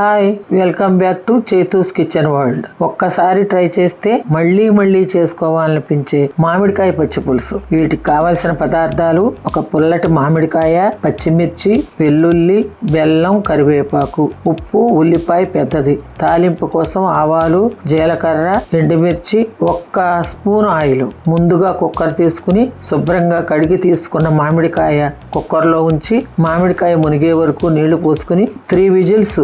Hi welcome back to Chethu's kitchen world. ఒక్కసారి try చేస్తే మళ్ళీ మళ్ళీ చేసుకోవాలనిపించే మామిడికాయ పచ్చి పులుసు. వీటికి కావలసిన పదార్థాలు ఒక పుల్లటి మామిడికాయ పచ్చిమిర్చి వెల్లుల్లి బెల్లం కరివేపాకు ఉప్పు ఉల్లిపాయ పెద్దది. తాలింపు కోసం ఆవాలు జీలకర్ర ఎండుమిర్చి ఒక్క స్పూన్ ఆయిల్. ముందుగా కుక్కర్ తీసుకుని శుభ్రంగా కడిగి తీసుకున్న మామిడికాయ కుక్కర్లో ఉంచి మామిడికాయ మునిగే వరకు నీళ్ళు పోసుకుని త్రీ విజిల్స్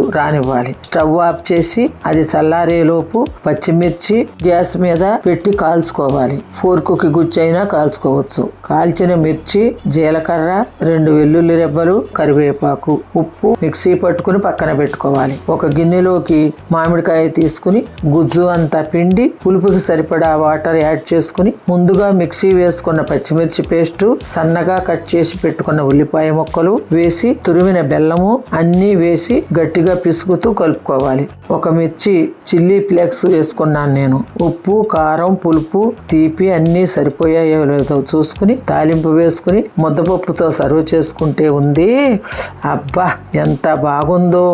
రానివ్వాలి స్టవ్ ఆఫ్ చేసి అది చల్లారేలోపు పచ్చిమిర్చి గ్యాస్ మీద పెట్టి కాల్చుకోవాలి. ఫోర్కుకి గుచ్చైనా కాల్చుకోవచ్చు. కాల్చిన మిర్చి జీలకర్ర రెండు వెల్లుల్లి రెబ్బలు కరివేపాకు ఉప్పు మిక్సీ పట్టుకుని పక్కన పెట్టుకోవాలి. ఒక గిన్నెలోకి మామిడికాయ తీసుకుని గుజ్జు అంతా పిండి పులుపుకి సరిపడా వాటర్ యాడ్ చేసుకుని ముందుగా మిక్సీ వేసుకున్న పచ్చిమిర్చి పేస్ట్ సన్నగా కట్ చేసి పెట్టుకున్న ఉల్లిపాయ ముక్కలు వేసి తురిమిన బెల్లము అన్నీ వేసి గట్టిగా కలుపుతూ కలుపుకోవాలి. ఒక మిర్చి చిల్లీ ఫ్లేక్స్ వేసుకున్నాను నేను. ఉప్పు కారం పులుపు తీపి అన్నీ సరిపోయాయో లేదో చూసుకుని తాలింపు వేసుకుని ముద్దపప్పుతో సర్వ్ చేసుకుంటే ఉంది. అబ్బా ఎంత బాగుందో!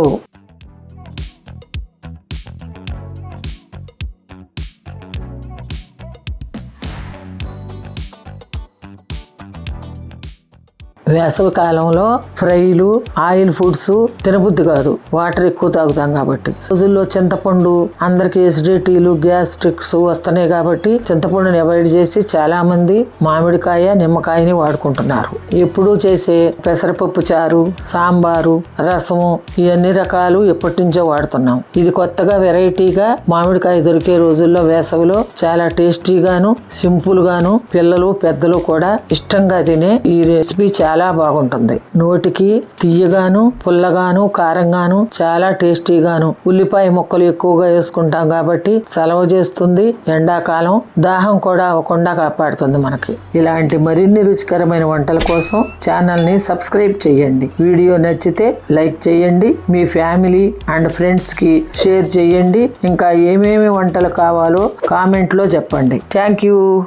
వేసవి కాలంలో ఫ్రైలు ఆయిల్ ఫుడ్స్ తినబుద్ధి కాదు. వాటర్ ఎక్కువ తాగుతాం కాబట్టి. రోజుల్లో చింతపండు అందరికి ఎసిడిటీలు గ్యాస్ట్రిక్స్ వస్తున్నాయి కాబట్టి చింతపండుని అవాయిడ్ చేసి చాలా మంది మామిడికాయ నిమ్మకాయని వాడుకుంటున్నారు. ఎప్పుడూ చేసే పెసరపప్పు చారు సాంబారు రసము ఇవన్నీ రకాలు ఎప్పటి నుంచో వాడుతున్నాం. ఇది కొత్తగా వెరైటీగా మామిడికాయ దొరికే రోజుల్లో వేసవిలో చాలా టేస్టీగాను సింపుల్ గాను పిల్లలు పెద్దలు కూడా ఇష్టంగా తినే ఈ రెసిపీ చాలా చాలా బాగుంటుంది. నోటికి తీయగాను పుల్లగాను కారంగాను చాలా టేస్టీగాను. ఉల్లిపాయ ముక్కలు ఎక్కువగా వేసుకుంటాం కాబట్టి సెలవ చేస్తుంది ఎండాకాలం. దాహం కూడా అవ్వకుండా కాపాడుతుంది మనకి. ఇలాంటి మరిన్ని రుచికరమైన వంటల కోసం ఛానల్ని సబ్స్క్రైబ్ చేయండి. వీడియో నచ్చితే లైక్ చేయండి. మీ ఫ్యామిలీ అండ్ ఫ్రెండ్స్కి షేర్ చేయండి. ఇంకా ఏమేమి వంటలు కావాలో కామెంట్లో చెప్పండి. Thank you.